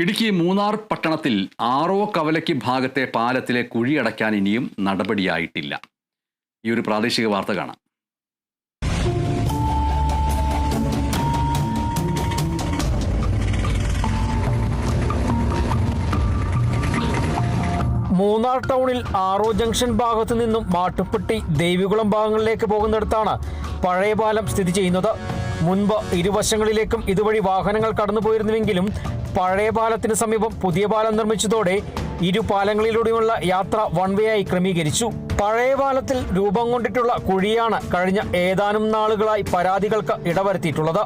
ഇടുക്കി മൂന്നാർ പട്ടണത്തിൽ ആറോ കവലയ്ക്ക് ഭാഗത്തെ പാലത്തിലെ കുഴിയടയ്ക്കാൻ ഇനിയും നടപടിയായിട്ടില്ല. ഈ ഒരു പ്രാദേശിക വാർത്ത കാണാം. മൂന്നാർ ടൗണിൽ ആറോ ജംഗ്ഷൻ ഭാഗത്തു നിന്നും മാട്ടുപ്പെട്ടി ദേവികുളം ഭാഗങ്ങളിലേക്ക് പോകുന്നിടത്താണ് പഴയ പാലം സ്ഥിതി ചെയ്യുന്നത്. മുൻപ് ഇരുവശങ്ങളിലേക്കും ഇതുവഴി വാഹനങ്ങൾ കടന്നുപോയിരുന്നുവെങ്കിലും പഴയ പാലത്തിന് സമീപം പുതിയ പാലം നിർമ്മിച്ചതോടെ ഇരു പാലങ്ങളിലൂടെയുള്ള യാത്ര വൺ വേ ആയി ക്രമീകരിച്ചു. പഴയ പാലത്തിൽ രൂപം കൊണ്ടിട്ടുള്ള കുഴിയാണ് കഴിഞ്ഞ ഏതാനും നാളുകളായി പരാതികൾക്ക് ഇടവരുത്തിയിട്ടുള്ളത്.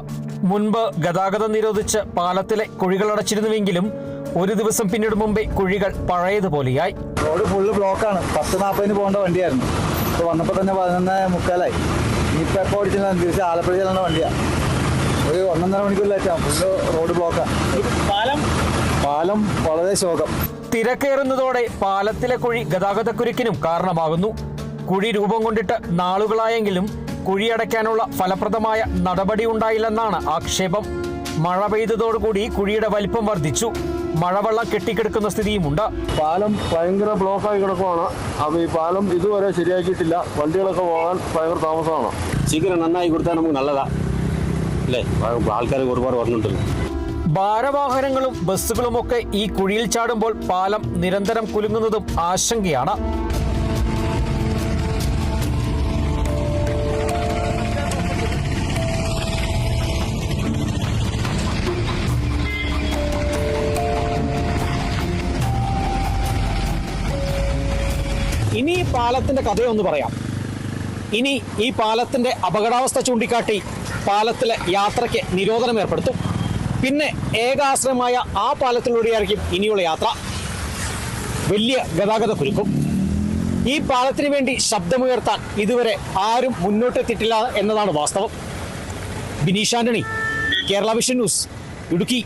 മുൻപ് ഗതാഗതം നിരോധിച്ച് പാലത്തിലെ കുഴികൾ അടച്ചിരുന്നുവെങ്കിലും ഒരു ദിവസം പിന്നീട് മുമ്പേ കുഴികൾ പഴയതുപോലെയായി. റോഡ് ഫുള്ള് ബ്ലോക്കാണ് പത്ത് നാൽപ്പതിന് പോകേണ്ട വണ്ടിയായിരുന്നു. ഇപ്പോൾ വന്നപ്പോൾ തന്നെ പതിനൊന്ന് മുക്കാലായി. ഇനിയിപ്പോൾ എപ്പോൾ ഓടിച്ചാലും തിരിച്ച് ആലപ്പുഴ ചെല്ലുന്ന വണ്ടിയാണ് ഒരു ഒന്നൊന്നര മണിക്കൂർ ഫുള്ള് റോഡ് ബ്ലോക്കാണ് പാലം? പാലം വളരെ ശോകം. തിരക്കേറുന്നതോടെ പാലത്തിലെ കുഴി ഗതാഗതക്കുരുക്കിനും കാരണമാകുന്നു. കുഴി രൂപം കൊണ്ടിട്ട് നാളുകളായെങ്കിലും കുഴിയടയ്ക്കാനുള്ള ഫലപ്രദമായ നടപടി ഉണ്ടായില്ലെന്നാണ് ആക്ഷേപം. മഴ പെയ്തതോടുകൂടി കുഴിയുടെ വലിപ്പം വർദ്ധിച്ചു. മഴവെള്ളം കെട്ടിക്കിടക്കുന്ന സ്ഥിതിയുമുണ്ട്. പാലം ഭയങ്കര ബ്ലോക്കായി കിടക്കുവാണ്. അപ്പൊ ഈ പാലം ഇതുവരെ ശരിയാക്കിയിട്ടില്ല. വണ്ടികളൊക്കെ പോകാൻ ഭയങ്കര താമസമാണ്. ശീഘ്രം നന്നായി കൊടുത്താൽ നമുക്ക് നല്ലതാ. അല്ലേ? ആൾക്കാർ ഒരുപാട് പറഞ്ഞിട്ടുണ്ട് ഭാരവാഹനങ്ങളും ബസ്സുകളുമൊക്കെ ഈ കുഴിയിൽ ചാടുമ്പോൾ പാലം നിരന്തരം കുലുങ്ങുന്നതും ആശങ്കയാണ്. ഇനി ഈ പാലത്തിന്റെ കഥയൊന്ന് പറയാം. ഇനി ഈ പാലത്തിന്റെ അപകടാവസ്ഥ ചൂണ്ടിക്കാട്ടി പാലത്തിലെ യാത്രയ്ക്ക് നിരോധനം ഏർപ്പെടുത്തും. പിന്നെ ഏകാശ്രയമായ ആ പാലത്തിലൂടെയായിരിക്കും ഇനിയുള്ള യാത്ര. വലിയ ഗതാഗത കുരുക്കും. ഈ പാലത്തിന് വേണ്ടി ശബ്ദമുയർത്താൻ ഇതുവരെ ആരും മുന്നോട്ടെത്തിയിട്ടില്ല എന്നതാണ് വാസ്തവം. Bineesh Antony Kerala vision news Idukki.